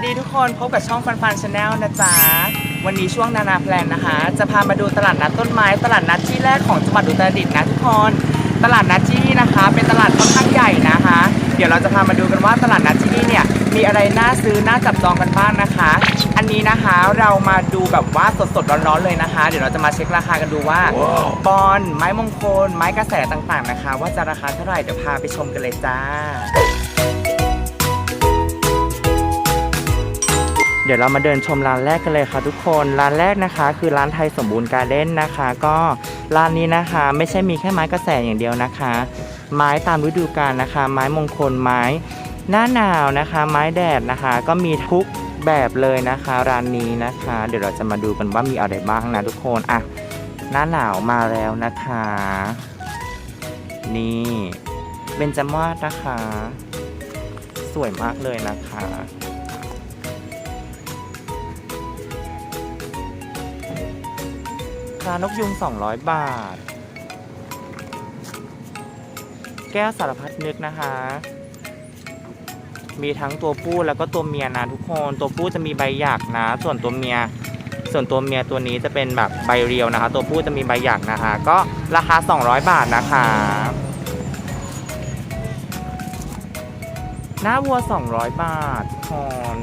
วัสดีทุกคนพบกับช่องฟันฟันชาแนลนะจ๊ะ วันนี้ช่วงนานาแพลนนะคะ จะพามาดูตลาดนัดต้นไม้ ตลาดนัดที่แรกของจังหวัดอุตรดิตถ์นะทุกคนตลาดนัดที่นี่นะคะ เป็นตลาดค่อนข้างใหญ่นะคะ เดี๋ยวเราจะพามาดูกันว่าตลาดนัดที่นี่เนี่ยมีอะไรน่าซื้อน่าจับจองกันบ้างนะคะ อันนี้นะคะเรามาดูแบบว่าสดๆร้อนๆเลยนะคะ เดี๋ยวเราจะมาเช็คราคากันดูว่าบอลไม้มงคล ไม้กระแสต่างๆนะคะ ว่าจะราคาเท่าไหร่เดี๋ยวพาไปชมกันเลยจ้า เดี๋ยวเรามาเดินชมร้านแรกกันเลยค่ะทุกคน ร้านแรกนะคะ คือร้านไทยสมบูรณ์การ์เด้นนะคะ ก็ร้านนี้นะคะ ไม่ใช่มีแค่ไม้กระแสอย่างเดียวนะคะ ไม้ตามฤดูกาลนะคะ ไม้มงคลไม้ หน้าหนาวนะคะ ไม้แดดนะคะ ก็มีทุกแบบเลยนะคะร้านนี้นะคะ เดี๋ยวเราจะมาดูกันว่ามีอะไรบ้างนะทุกคนอะหน้าหนาวมาแล้วนะคะ นี่เบญจมาศนะคะ สวยมากเลยนะคะานกยุง 200 บาท แก้วสารพัดนึกนะคะ มีทั้งตัวผู้แล้วก็ตัวเมียนะทุกคน ตัวผู้จะมีใบหยักนะ ส่วนตัวเมีย ส่วนตัวเมียตัวนี้จะเป็นแบบใบเรียวนะคะ ตัวผู้จะมีใบหยักนะคะ ก็ราคา 200 บาทนะคะ หน้าวัว 200 บาททุกคน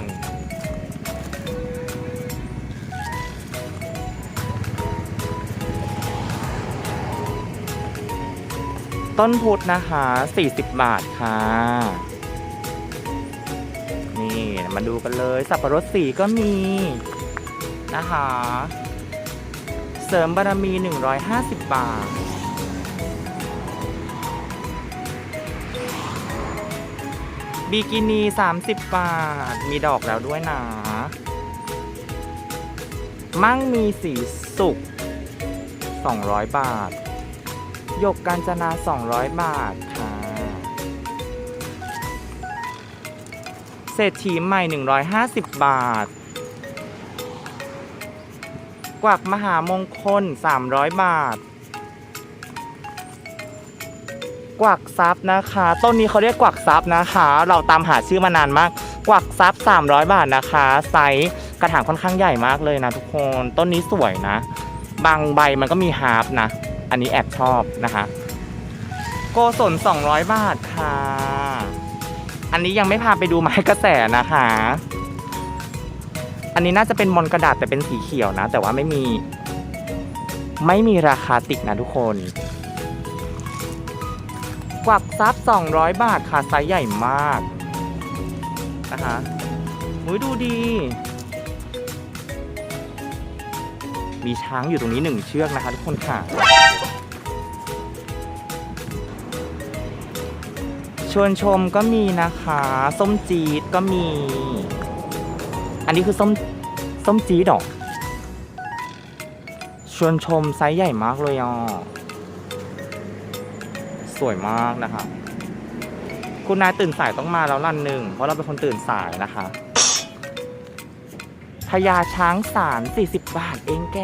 ต้นพุทธนะคะ 40 บาทค่ะ นี่มาดูกันเลย สับปะรดสีก็มีนะคะ เสริมบารมี 150 บาท บิกินี 30 บาท มีดอกแล้วด้วยนะ มั่งมีสีสุก 200 บาท หยกกาญจนา 200 บาทค่ะ เศรษฐีใหม่ 150 บาท กวักมหามงคล 300 บาท กวักซับนะคะ ต้นนี้เขาเรียกกวักซับนะคะ เราตามหาชื่อมานานมาก กวักซับ300 บาทนะคะ ไซส์กระถางค่อนข้างใหญ่มากเลยนะทุกคน ต้นนี้สวยนะ บางใบมันก็มีฮาร์ปนะ อันนี้แอบชอบนะคะ โกศล200 บาทค่ะ อันนี้ยังไม่พาไปดูไม้กระแสนะคะ อันนี้น่าจะเป็นมอนกระดาษแต่เป็นสีเขียวนะ แต่ว่าไม่มี ไม่มีราคาติดนะทุกคน กวักซับ200 บาทค่ะไซส์ใหญ่มากนะคะอุ้ยดูดี มีช้างอยู่ตรงนี้หนึ่งเชือกนะคะทุกคนค่ะ ชวนชมก็มีนะคะ ส้มจีดก็มี อันนี้คือส้มส้มจีดหรอชวนชมไซส์ใหญ่มากเลยอะสวยมากนะคะ คุณนายตื่นสายต้องมาแล้วลั่นหนึ่งเพราะเราเป็นคนตื่นสายนะคะ ญาช้างสาร40 บาทเองแก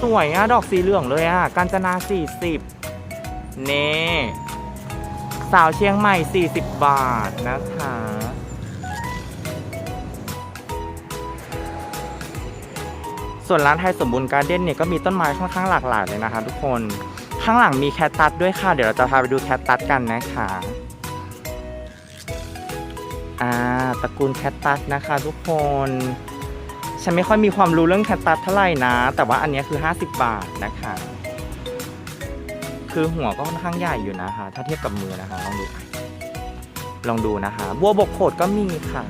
สวยอะดอกสีเหลืองเลยอะกาญจนา 40 เน่สาวเชียงใหม่ 40 บาทนะคะส่วนร้านไทยสมบูรณ์การ์เด้นเนี่ยก็มีต้นไม้ค่อนข้างหลากหลายเลยนะคะทุกคน ข้างหลังมีแคตตัสด้วยค่ะ เดี๋ยวเราจะพาไปดูแคตตัสกันนะคะ อ่าตระกูลแคตตัสนะคะทุกคน ฉันไม่ค่อยมีความรู้เรื่องแคตตัสเท่าไหร่นะ แต่ว่าอันนี้คือ 50 บาทนะคะ คือหัวก็ค่อนข้างใหญ่อยู่นะคะ ถ้าเทียบกับมือนะคะ ลองดู ลองดูนะคะ บัวบกโขดก็มีค่ะ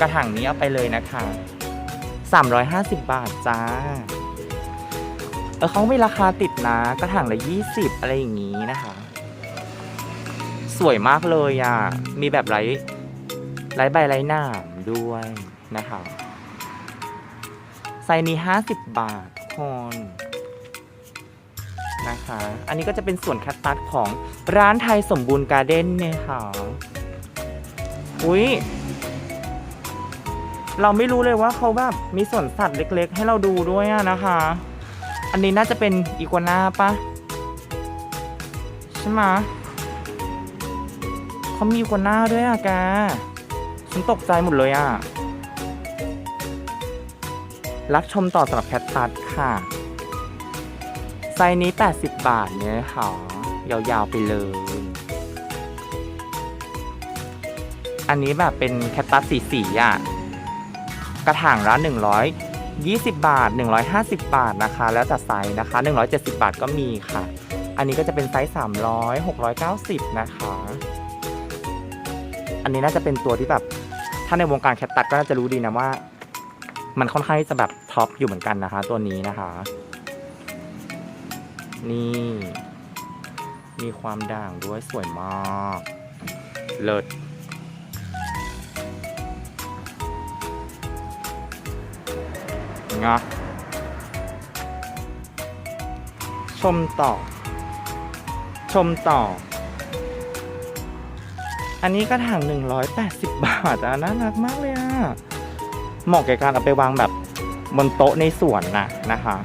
กระถางนี้เอาไปเลยนะคะ 350 บาทจ้าเออเขาไมีราคาติดนะ กระถางละ 20 อะไรอย่างนี้นะคะ สวยมากเลยอะ มีแบบไร้ ไร้ใบไร้หนามด้วยนะคะไซนี้ 50 บาทคนนะคะ อันนี้ก็จะเป็นส่วนแคตตัสของร้านไทยสมบูรณ์การ์เด้นเนี่ยค่ะอุ้ยเราไม่รู้เลยว่าเขาแบบมีสวนสัตว์เล็กๆ ให้เราดูด้วยนะคะ อันนี้น่าจะเป็นอีกัวนาปะใช่ไหมเขามีอีกัวนาด้วยอะแก ฉันตกใจหมดเลยอะ รับชมต่อสำหรับแคทตัดค่ะ ไซส์นี้ 80 บาทเนี่ยค่ะ ยาวๆไปเลย อันนี้แบบเป็นแคตตัสสีสีอะ กระถางละ120 บาท 150 บาทนะคะ แล้วแต่ไซส์นะคะ 170 บาทก็มีค่ะ อันนี้ก็จะเป็นไซส์ 300 690 นะคะอันนี้น่าจะเป็นตัวที่แบบ ถ้าในวงการแคตตัสก็น่าจะรู้ดีนะว่า มันค่อนข้างที่จะแบบท็อปอยู่เหมือนกันนะคะ ตัวนี้นะคะ นี่ มีความด่างด้วยสวยมาก เลิศงะชมต่อ ชมต่อ อันนี้กระถาง180 บาทอะน่ารักมากเลยอะเหมาะแก่การเอาไปวางแบบบนโต๊ะในสวนนะนะคะ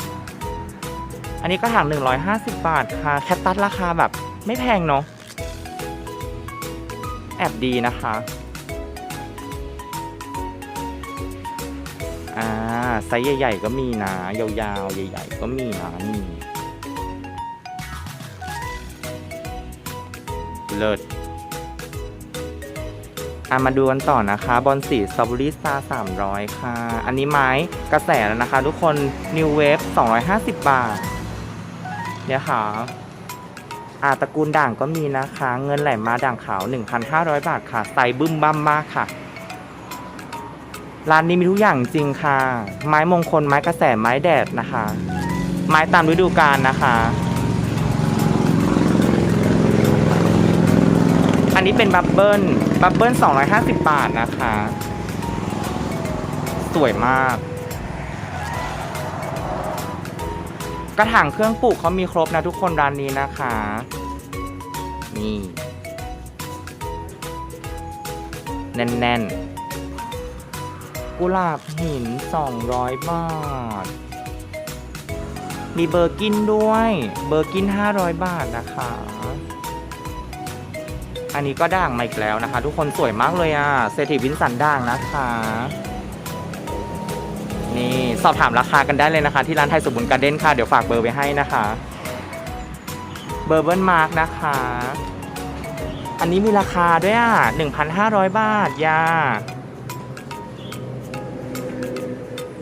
อันนี้กระถาง150 บาทค่ะแคตตัสราคาแบบไม่แพงเนาะแอบดีนะคะอ่าไซส์ใหญ่ ๆ ก็มีนะ ยาวๆ ใหญ่ ๆ ก็มีนะนี่เลิศ อะมาดูกันต่อนะคะ บอลสีสตรอเบอรี่สตาร์300ค่ะ อันนี้ไม้กระแสแล้วนะคะ ทุกคน New Wave 250บาท เนี่ยค่ะอาตระกูลด่างก็มีนะคะ เงินไหลมาด่างขาว 1,500 บาทค่ะใส่บึ้มบั้มมากค่ะ ร้านนี้มีทุกอย่างจริงค่ะ ไม้มงคลไม้กระแสไม้แดดนะคะ ไม้ตามฤดูกาลนะคะ นี้เป็นบับเบิ้ลบับเบิ้ล250 บาทนะคะ สวยมาก กระถางเครื่องปลูกเขามีครบนะทุกคนร้านนี้นะคะ นี่ แน่นๆ กุหลาบหิน 200 บาท มีเบอร์กินด้วย เบอร์กิน 500 บาทนะคะ อันนี้ก็ด่างมาอีกแล้วนะคะ ทุกคนสวยมากเลยอะเซธิวินสันด่างนะคะนี่สอบถามราคากันได้เลยนะคะ ที่ร้านไทยสมบูรณ์การเด้นค่ะ เดี๋ยวฝากเบอร์ไว้ให้นะคะ เบอร์เบิร์นมาร์กนะคะ อันนี้มีราคาด้วยอะ1,500บาทยา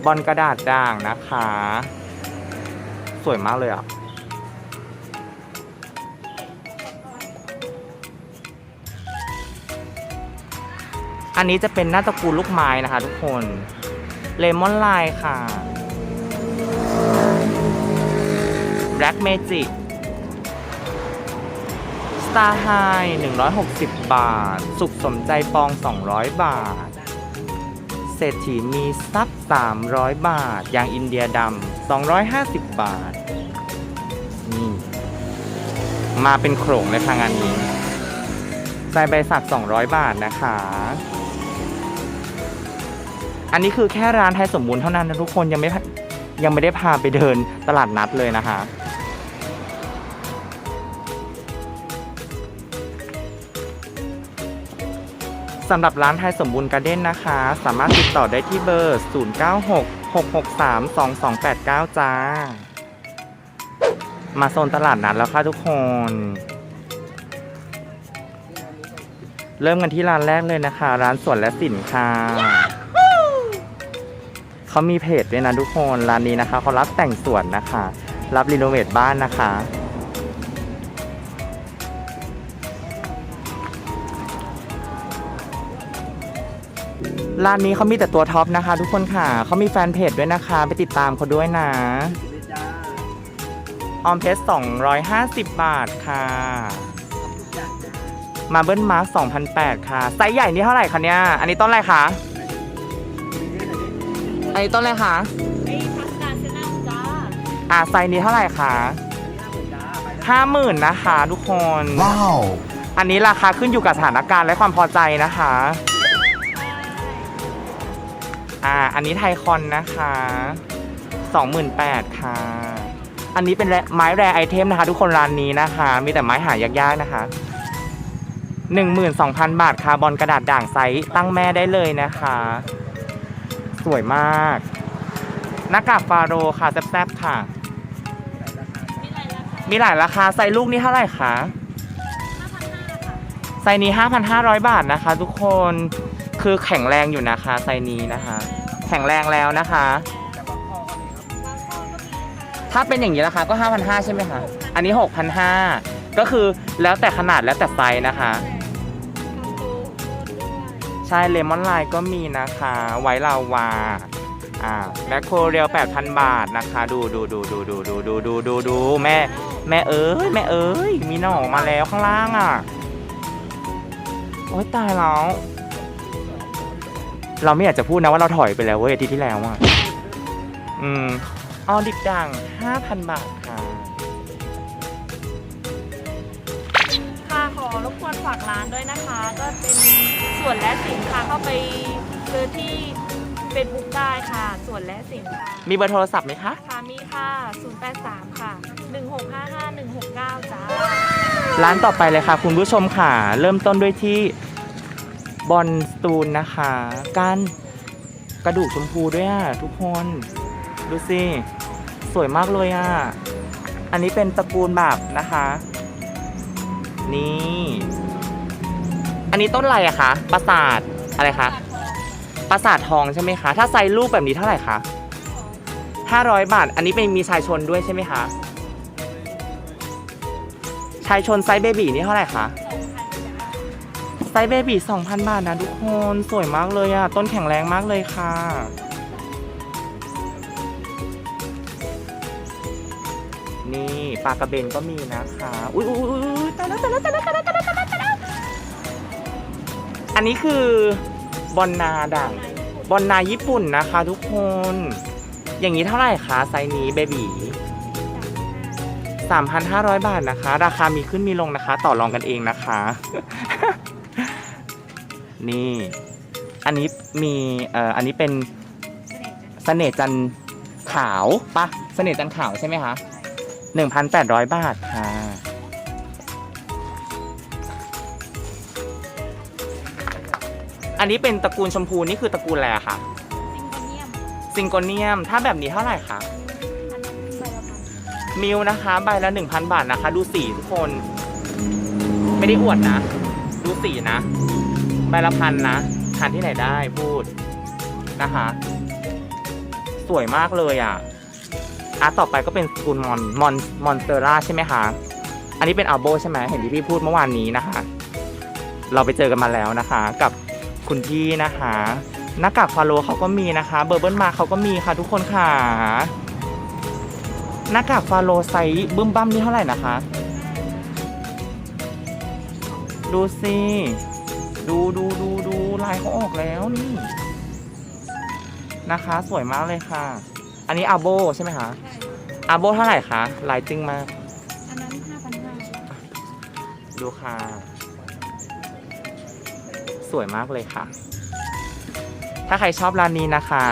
บอลกระดาษด่างนะคะ สวยมากเลยอะ อันนี้จะเป็นหน้าตระกูลลูกไม้นะคะ ทุกคนเลมอนไลน์ค่ะ Black Magic Star High 160 บาท สุขสมใจปอง 200 บาท เศรษฐีมีทรัพย์300 บาท ยางอินเดียดำ250 บาท นี่ มาเป็นโขลงเลยค่ะงานนี้ใส่ใบสัก 200 บาทนะคะ อันนี้คือแค่ร้านไทยสมบูรณ์เท่านั้นนะทุกคนยังไม่ยังไม่ได้พาไปเดินตลาดนัดเลยนะคะสำหรับร้านไทยสมบูรณ์การ์เด้นนะคะ สามารถติดต่อได้ที่เบอร์ 0966632289 จ้า มาโซนตลาดนัดแล้วค่ะทุกคน เริ่มกันที่ร้านแรกเลยนะคะ ร้านสวนและสินค่ะ เขามีเพจด้วยนะทุกคนร้านนี้นะคะเขารับแต่งสวนนะคะ รับรีโนเวทบ้านนะคะ ร้านนี้เขามีแต่ตัวท็อปนะคะ ทุกคนค่ะเขามีแฟนเพจด้วยนะคะ ไปติดตามเขาด้วยนะออมเพชร250 บาทค่ะ มาเบิ้ลมาร์ค2,008ค่ะ ไซส์ใหญ่นี่เท่าไหร่คะเนี่ย อันนี้ต้นอะไรคะ อันนี้ต้นอะไรคะไอ้พักกาดเซนัมจ้าอ่าไซส์นี้เท่าไหร่คะห้าหมื่นนะคะทุกคน Wow. อันนี้ราคาขึ้นอยู่กับสถานการณ์และความพอใจนะคะ อ่า อันนี้ไทคอนนะคะ28,000ค่ะ อันนี้เป็นแรไม้แรไอเทมนะคะ ทุกคนร้านนี้นะคะ มีแต่ไม้หายากๆนะคะ 12,000 บาทค่ะบอลกระดาษด่างไซส์ตั้งแม่ได้เลยนะคะ สวยมากหน้ากากฟาโรห์ค่ะแซ่บๆค่ะมีอะไรราคามีหลายราคาไซส์ลูกนี่เท่าไหร่คะ5,500ค่ะไซส์นี้ 5,500 บาทนะคะ ทุกคนคือแข็งแรงอยู่นะคะไซส์นี้นะคะ แข็งแรงแล้วนะคะบางข้อก็มีค่ะถ้าเป็นอย่างนี้ราคาก็ 5,500 ใช่ไหมคะ อันนี้ 6,500 ก็คือแล้วแต่ขนาดแล้วแต่ไซส์นะคะทำโตด้วยใช่เลมอนไลน์ก็มีนะคะ ไว้ลาวาอ่าแมคโครเรียว8,000 บาทนะคะ ดูดูดูดูดูดูดูดูดูดูแม่แม่เอ้ยแม่เอ้ยมีหน่อมาแล้วข้างล่างอะโอ๊ยตายแล้วเราไม่อยากจะพูดนะว่าเราถอยไปแล้วเว้ยอาทิตย์ที่แล้วอะอืมออดิบดัง5,000 บาทค่ะ ค่ะขอรบกวนฝากร้านด้วยนะคะ ก็เป็น ส่วนและสินค่ะเข้าไปซื้อที่เฟซบุ๊กได้ค่ะ ส่วนและสินค่ะมีเบอร์โทรศัพท์ไหมคะ ค่ะมีค่ะ 083 ค่ะ 1655 169 จ้าร้านต่อไปเลยค่ะ คุณผู้ชมค่ะ เริ่มต้นด้วยที่บอลสตูนนะคะการกระดูกชมพูด้วยอะทุกคน ดูสิ สวยมากเลยอะ อันนี้เป็นตระกูลแบบนะคะ นี่อั นี้ต้นอะไรอะคะปราสาทอะไรคะปราสาททองใช่ไหมคะ ถ้าไซส์ลูกแบบนี้เท่าไหร่คะ500 บาท อันนี้เป็นมีชายชนด้วยใช่ไหมคะ ชายชนไซส์เบบีนี่เท่าไหร่คะ ไซส์เบบี2,000 บาทนะทุกคน สวยมากเลยอะต้นแข็งแรงมากเลยค่ะ นี่ปลากระเบนก็มีนะคะ อุ้ยอุ้ยอุ้ยตายแล้วตายแล้วตายแล้วตายแล้วตายแล้ว อันนี้คือบอลนาด่างบอลนาญี่ปุ่นนะคะทุกคน อย่างนี้เท่าไหร่คะไซส์นี้เบบี3,500 บาทนะคะ ราคามีขึ้นมีลงนะคะ ต่อรองกันเองนะคะ นี่ อันนี้มีเอ่ออันนี้เป็นเสน่ห์จันขาวปะเสน่ห์จันขาวใช่ไหมคะ1,800 บาทค่ะ อันนี้เป็นตระกูลชมพูนี่คือตระกูลอะไรอะคะซิงโกเนียมซิงโกเนียม ถ้าแบบนี้เท่าไหร่คะ อันนั้นใบละพันมิวนะคะ ใบละ 1,000 บาทนะคะ ดูสีทุกคน ไม่ได้อวดนะ ดูสีนะ ใบละพันนะทานที่ไหนได้พูดนะคะ สวยมากเลยอะอาร์ตต่อไปก็เป็นสกุลมอนมอนมอนเตอร่าใช่ไหมคะ อันนี้เป็นอัลโบใช่ไหมเห็นที่พี่พูดเมื่อวานนี้นะคะ เราไปเจอกันมาแล้วนะคะ กับ คุณพี่นะคะหน้ากากฟาโลเขาก็มีนะคะ เบอร์เบิลมาเขาก็มีค่ะทุกคนค่ะ หน้ากากฟาโลไซส์บึ้มบั้มนี่เท่าไหร่นะคะ ดูสิดูดูดูดูลายเขาออกแล้วนี่นะคะ สวยมากเลยค่ะ อันนี้อาโบใช่ไหมคะใช่อาโบเท่าไหร่คะลายจึ้งมากอันนั้นห้าพันห้าดูค่ะ สวยมากเลยค่ะ ถ้าใครชอบร้านนี้นะคะ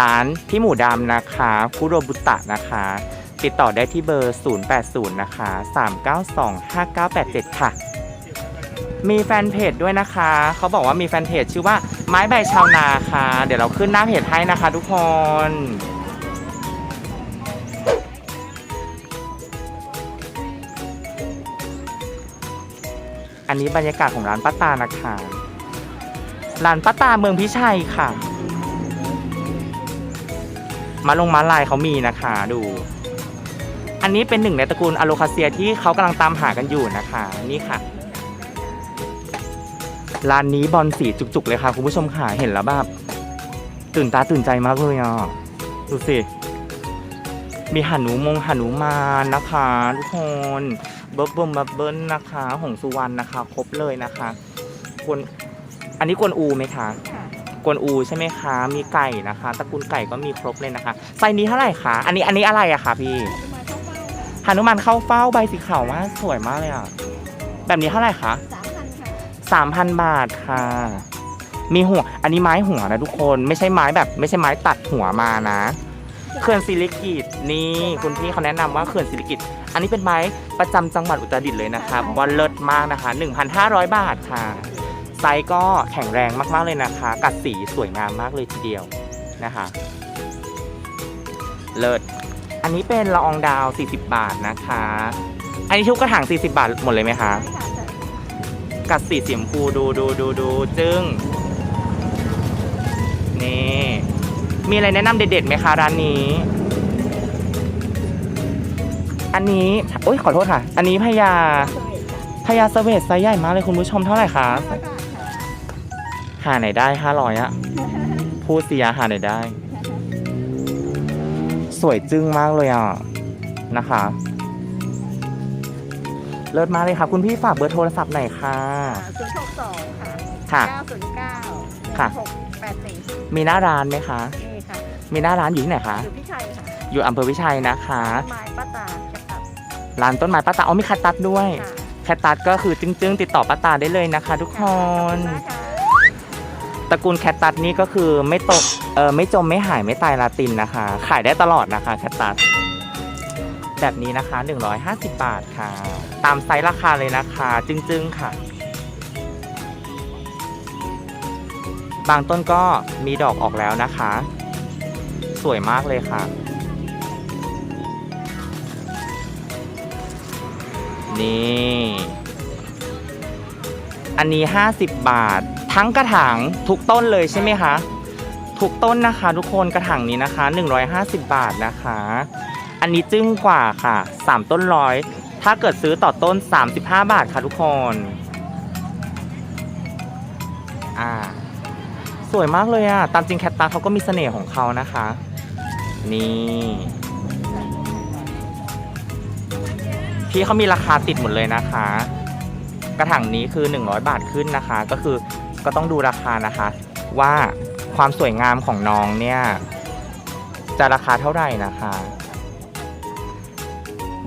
ร้านพี่หมูดำนะคะคุโรบุตะนะคะ ติดต่อได้ที่เบอร์ 080 นะคะ 392 5987 ค่ะ มีแฟนเพจด้วยนะคะ เขาบอกว่ามีแฟนเพจชื่อว่าไม้ใบชาวนาค่ะ เดี๋ยวเราขึ้นหน้าเพจให้นะคะทุกคนอันนี้บรรยากาศของร้านป้าตานะคะ ร้านป้าตาเมืองพิชัยค่ะ มาลงมาลายเขามีนะคะดู อันนี้เป็นหนึ่งในตระกูลอะโลคาเซียที่เขากำลังตามหากันอยู่นะคะ นี่ค่ะร้านนี้บอลสีจุก ๆ เลยค่ะคุณผู้ชมค่ะเห็นแล้วแบบตื่นตาตื่นใจมากเลยอะดูสิ มีหานูมงหานูมานนะคะทุกคนเบิร์บเบิร์บเบิ้ลนะคะ หงสุวรรณนะคะ ครบเลยนะคะกวน อันนี้กวนอูไหมคะค่ะกวนอูใช่ไหมคะ มีไก่นะคะตระกูลไก่ก็มีครบเลยนะคะไซส์นี้เท่าไหร่คะอันนี้อันนี้อะไรอะคะพี่มาเข้าเป้าค่ะหานุมานเข้าเฝ้าใบสีขาวมากสวยมากเลยอะแบบนี้เท่าไหร่คะสามพันค่ะ3,000บาทค่ะ มีหัว อันนี้ไม้หัวนะทุกคนไม่ใช่ไม้แบบไม่ใช่ไม้ตัดหัวมานะเขื่อนศิริกิตนี่คุณพี่เขาแนะนำว่าเขื่อนศิริกิตอันนี้เป็นไม้ประจำจังหวัดอุตรดิตถ์เลยนะคะเพราะว่าเลิศมากนะคะ 1,500 บาทค่ะ ไซส์ก็แข็งแรงมากๆเลยนะคะ กัดสีสวยงามมากเลยทีเดียวนะคะ เลิศ อันนี้เป็นละอองดาว 40 บาทนะคะ อันนี้ทุกกระถาง 40 บาทหมดเลยไหมคะใช่ค่ะใช่กัดสีสีชมพูดูดูดูดูจึงนี่ มีอะไรแนะนำเด็ดๆไหมคะร้านนี้ อันนี้โอ้ยขอโทษค่ะ อันนี้พญาพญาเสวตไซส์ใหญ่มากเลยคุณผู้ชมเท่าไหร่คะ ร้อยบาทค่ะหาไหนได้ห้าร้อยอะพูดเสียหาไหนได้ สวยจึ้งมากเลยอะ นะคะ เลิศมากเลยค่ะ คุณพี่ฝากเบอร์โทรศัพท์หน่อยค่ะ ศูนย์หกสองค่ะค่ะ เก้าศูนย์เก้าค่ะ หกแปดสี่มีหน้าร้านไหมคะ นี่ค่ะมีหน้าร้านอยู่ที่ไหนคะ อยู่พี่ชัยค่ะอยู่อำเภอวิชัยนะคะ ไม้ป้าตาจะตัดร้านต้นไม้ป้าตาอ๋อมีแคตตัสด้วย ค่ะแคตตัสก็คือจึ้งๆ ติดต่อป้าตาได้เลยนะคะ ทุกคนขอบณมากค่ะ ตระกูลแคตตัสนี่ก็คือไม่ตกเออไม่จมไม่หายไม่ตายลาตินนะคะ ขายได้ตลอดนะคะแคตตัสแบบนี้นะคะ 150 บาทค่ะ ตามไซส์ราคาเลยนะคะ จึ้งๆค่ะ บางต้นก็มีดอกออกแล้วนะคะ สวยมากเลยค่ะ นี่ อันนี้ 50 บาท ทั้งกระถางทุกต้นเลยใช่ไหมคะ ทุกต้นนะคะทุกคนกระถางนี้นะคะ 150 บาทนะคะ อันนี้จึ้งกว่าค่ะ 3 ต้นร้อย ถ้าเกิดซื้อต่อต้น 35 บาทค่ะทุกคนอ่าสวยมากเลยอะตามจริงแคตตาเขาก็มีเสน่ห์ของเขานะคะ นี่ พี่เขามีราคาติดหมดเลยนะคะ กระถางนี้คือ 100 บาทขึ้นนะคะ ก็คือ ก็ต้องดูราคานะคะ ว่าความสวยงามของน้องเนี่ยจะราคาเท่าไหร่นะคะ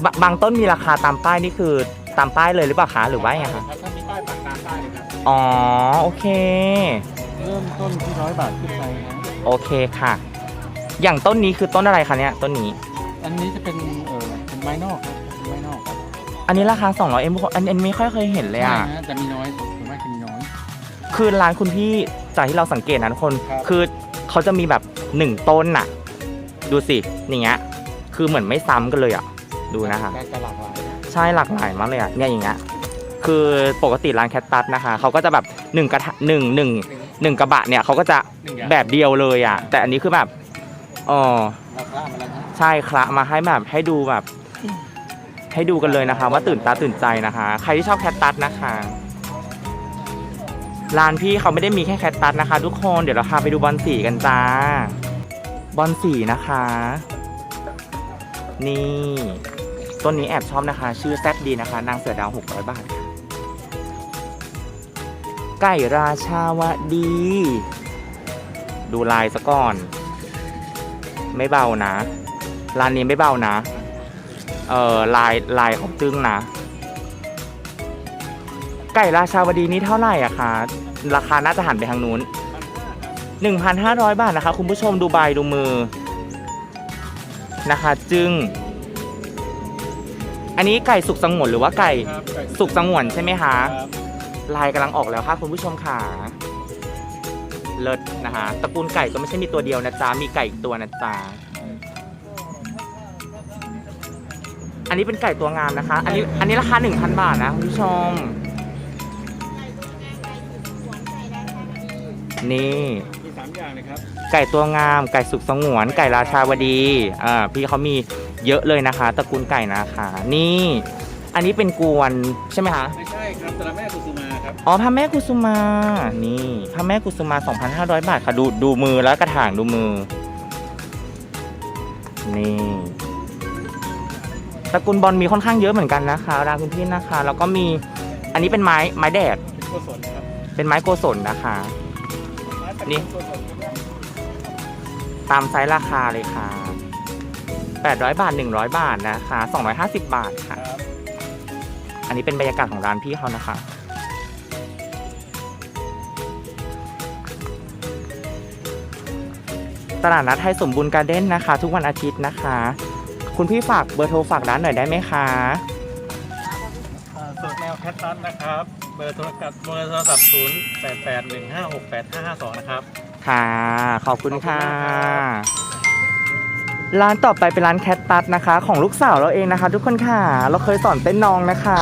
บบางต้นมีราคาตามป้ายนี่คือตามป้ายเลยหรือเปล่าคะหรือว่าไงคะถ้ามีป้ายปักตามป้ายเลยครับอ๋อโอเค เริ่มต้นที่ร้อยบาทขึ้นไปนะโอเคค่ะ อย่างต้นนี้คือต้นอะไรคะเนี่ยต้นนี้ อันนี้จะเป็นเออเป็นไม้นอกครับเป็นไม้นอกครับอันนี้ราคา200เอ็มอันอันไม่ค่อยเคยเห็นเลยอะ ใช่ฮแต่มีน้อย คือร้านคุณพี่จากที่เราสังเกตนะทุกคนครับ คือเขาจะมีแบบหนึ่งต้นน่ะ ดูสิอย่างเงี้ยคือเหมือนไม่ซ้ำกันเลยอะดูนะคะ การตลากหลายใช่หลากหลายมากเลยอะเนี่ยอย่างเงี้ยคือปกติร้านแคตตัสนะคะเขาก็จะแบบหนึ่งกระทะหนึ่งหนึ่งหนึ่งกระบะเนี่ยเขาก็จะหนึ่งอย่างแบบเดียวเลยอะ แต่อันนี้คือแบบอ๋อราคามาแล้วนะใช่ครับมาให้แบบให้ดูแบบ ให้ดูกันเลยนะคะ ว่าตื่นตาตื่นใจนะคะ ใครที่ชอบแคตตัสนะคะ ร้านพี่เขาไม่ได้มีแค่แคตตัสนะคะ ทุกคนเดี๋ยวเราพาไปดูบอลสีกันจ้า บอลสีนะคะ นี่ต้นนี้แอบชอบนะคะ ชื่อแซดดีนะคะ นางเสือดาว 600 บาทค่ะไก่ราชาวดี ดูลายซะก่อน ไม่เบานะ ร้านนี้ไม่เบานะ เออลายลายของจึ้งนะ ไก่ราชาวดีนี้เท่าไหร่อะคะราคาน่าจะหันไปทางนู้น 1,500 บาทนะคะ คุณผู้ชมดูใบดูมือนะคะ จึ้งอันนี้ไก่สุกสงวนหรือว่าไก่ครับสุกสงวนใช่ไหมคะครับลายกำลังออกแล้วค่ะคุณผู้ชมค่ะเลิศนะคะตระกูลไก่ก็ไม่ใช่มีตัวเดียวนะจ๊ะมีไก่อีกตัวนะจ๊ะอันนี้เป็นไก่ตัวงามนะคะ อันนี้อันนี้ราคา 1,000 บาทนะคุณผู้ชม นี่ มีสามอย่างเลยครับไก่ตัวงาม ไก่สุกสงวน ไก่ราชาวดีอ่าพี่เขามีเยอะเลยนะคะตระกูลไก่นะคะ นี่ อันนี้เป็นกวนใช่ไหมคะไม่ใช่ครับตระแม่กุสุมาครับอ๋อพระแม่กุสุมา นี่พระแม่กุสุมา 2,500 บาทค่ะดูดูมือแล้วกระถางดูมือ นี่ตระกูลบอลมีค่อนข้างเยอะเหมือนกันนะคะร้านคุณพี่นะคะ แล้วก็มีอันนี้เป็นไม้ไม้แดดเป็นกุศลครับเป็นไม้โกศลนะคะ ไม้ตระนี่กูลกุศลครับตามไซส์ราคาเลยค่ะ 800 บาท 100 บาทนะคะ250 บาทค่ะครับอันนี้เป็นบรรยากาศของร้านพี่เขานะคะ ตลาดนัดไทยสมบูรณ์การ์เด้นนะคะ ทุกวันอาทิตย์นะคะ คุณพี่ฝากเบอร์โทรฝากร้านหน่อยได้ไหมคะอ่าสูตร แนวแคทตัสนะครับ เบอร์โทรศัพท์เบอร์โทรศัพท์ศูนย์แปดแปดหนึ่งห้าหกแปดห้าห้าสองนะครับ ค่ะ ขอบคุณขอบคุณค่ะมากครับร้านต่อไปเป็นร้านแคทตัสนะคะ ของลูกสาวเราเองนะคะ ทุกคนค่ะ เราเคยสอนเต้นน้องนะคะ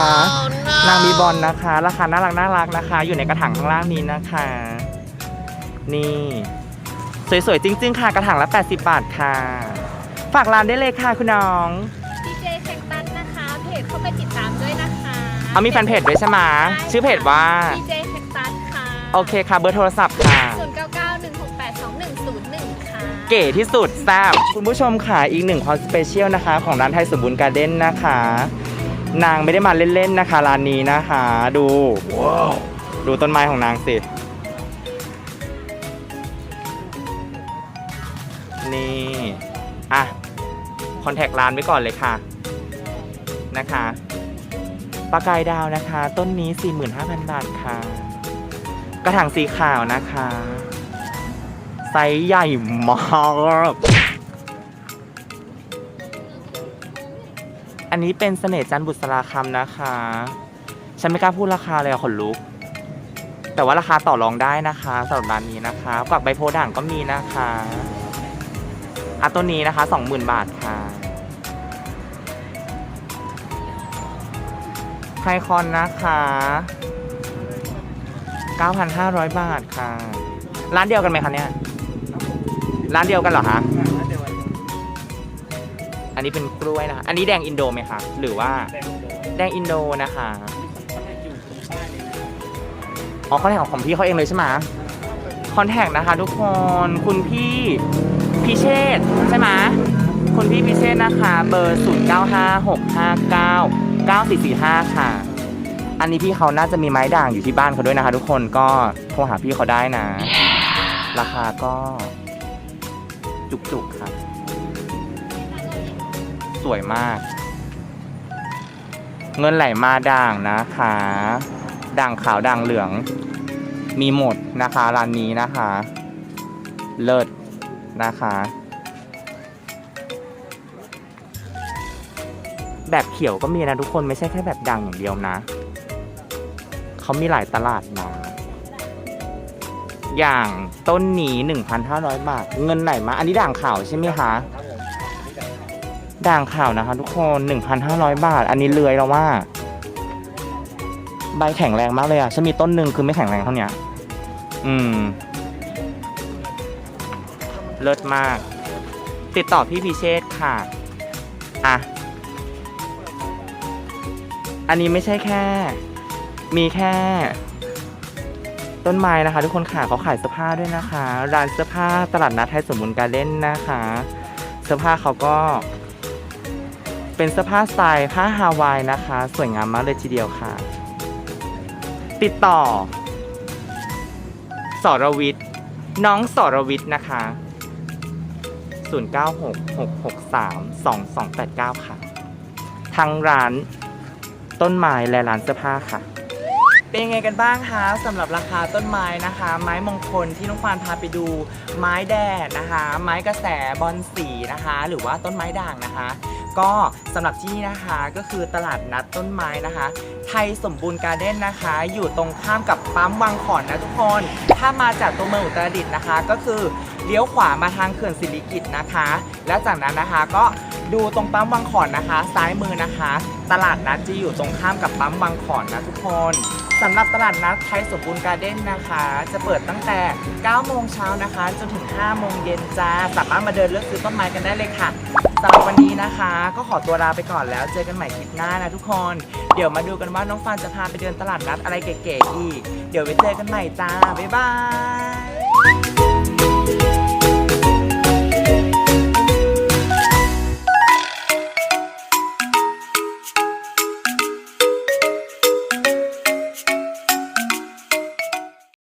นางมีบอลนะคะ ราคาน่ารักน่ารักนะคะ อยู่ในกระถางข้างล่างนี้นะคะ นี่ สวยๆ จริง ๆ ค่ะ กระถางละ 80 บาทค่ะ ฝากร้านได้เลยค่ะคุณน้อง เอามีแฟนเพจด้วยใช่ไหมชื่อเพจว่าดีเจแคคตัสค่ะโอเคค่ะ เบอร์โทรศัพท์ค่ะ 0 9 9 1 6 8 2 1 0 1 ค่ะ เก๋ที่สุดแซ่บคุณผู้ชมค่ะอีกหนึ่งคอนสเปเชียลนะคะ ของร้านไทยสมบูรณ์การ์เด้นนะคะ นางไม่ได้มาเล่นๆนะคะร้านนี้นะคะ ดูดูต้นไม้ของนางสิ นี่ อะ คอนแทคร้านไว้ก่อนเลยค่ะ นะคะ ปลากายดาวนะคะ ต้นนี้ 45,000 บาทค่ะ กระถางสีขาวนะคะ ไซส์ใหญ่มากอันนี้เป็นเสน่ห์จันบุษราคำนะคะ ฉันไม่กล้าพูดราคาเลยอะขนลุก แต่ว่าราคาต่อรองได้นะคะสำหรับร้านนี้นะคะกวักใบโพด่างก็มีนะคะอะตัวนี้นะคะ 20,000 บาทค่ะ ไคคอนนะคะ 9,500 บาทค่ะ ร้านเดียวกันไหมคะเนี่ย ร้านเดียวกันเหรอคะ อันนี้เป็นกล้วยนะคะ อันนี้แดงอินโดไหมคะ หรือว่าแดงอินโดนะคะอ๋อคอนแทคของพี่เขาเองเลยใช่ไหมคอนแทคนะคะ ทุกคนคุณพี่พิเชษใช่ไหมคุณพี่พิเชษนะคะ เบอร์ 095659 9445 ค่ะ อันนี้พี่เขาน่าจะมีไม้ด่างอยู่ที่บ้านเขาด้วยนะคะ ทุกคนก็โทรหาพี่เขาได้นะ ราคาก็จุกๆค่ะ สวยมาก เงินไหลมาด่างนะคะด่างขาวด่างเหลือง มีหมดนะคะร้านนี้นะคะ เลิศนะคะ แบบเขียวก็มีนะทุกคนไม่ใช่แค่แบบด่างอย่างเดียวนะ เขามีหลายตลาดนะ อย่างต้นนี้ 1,500 บาท เงินไหนมา อันนี้ด่างขาวใช่ไหมคะ ด่างขาวนะคะ ทุกคน 1,500 บาท อันนี้เลือยแล้วว่า ใบแข็งแรงมากเลยอะฉันมีต้นหนึ่งคือไม่แข็งแรงเท่านี้อืม เลิศมาก ติดต่อพี่พิเชษค่ะ อะ อันนี้ไม่ใช่แค่ มีแค่ ต้นไม้นะคะ ทุกคนค่ะเขาขายเสื้อผ้าด้วยนะคะร้านเสื้อผ้าตลาดนัดไทยสมบูรณ์การเล่นนะคะ เสื้อผ้าเขาก็ เป็นเสื้อผ้าสไตล์ผ้าฮาวายนะคะ สวยงามมากเลยทีเดียวค่ะ ติดต่อ สรวิทย์น้องสรวิทย์นะคะ 0966632289 ค่ะ ทางร้าน ต้นไม้และร้านเสื้อผ้าค่ะ เป็นยังไงกันบ้างคะสำหรับราคาต้นไม้นะคะ ไม้มงคลที่น้องฟานพาไปดู ไม้แดดนะคะ ไม้กระแสบอนสีนะคะ หรือว่าต้นไม้ด่างนะคะ ก็สำหรับที่นี่นะคะก็คือตลาดนัดต้นไม้นะคะ ไทยสมบูรณ์การ์เด้นนะคะ อยู่ตรงข้ามกับปั๊มวังขอนนะทุกคน ถ้ามาจากตัวเมืองอุตรดิตถ์นะคะ ก็คือเลี้ยวขวามาทางเขื่อนสิริกิตนะคะ แล้วจากนั้นนะคะก็ดูตรงปั๊มวังขอนนะคะ ซ้ายมือนะคะ ตลาดนัดจะอยู่ตรงข้ามกับปั๊มวังขอนนะทุกคน สำหรับตลาดนัดไทยสมบูรณ์การ์เด้นนะคะ จะเปิดตั้งแต่ 9 โมงเช้านะคะ จนถึง 5 โมงเย็นจ้า สามารถมาเดินเลือกซื้อต้นไม้กันได้เลยค่ะสำหรับวันนี้นะคะ ก็ขอตัวลาไปก่อนแล้ว เจอกันใหม่คลิปหน้านะทุกคน เดี๋ยวมาดูกันว่าน้องฟานจะพาไปเดินตลาดนัดอะไรเก๋ๆอีก เดี๋ยวไปเจอกันใหม่จ้า บ๊ายบาย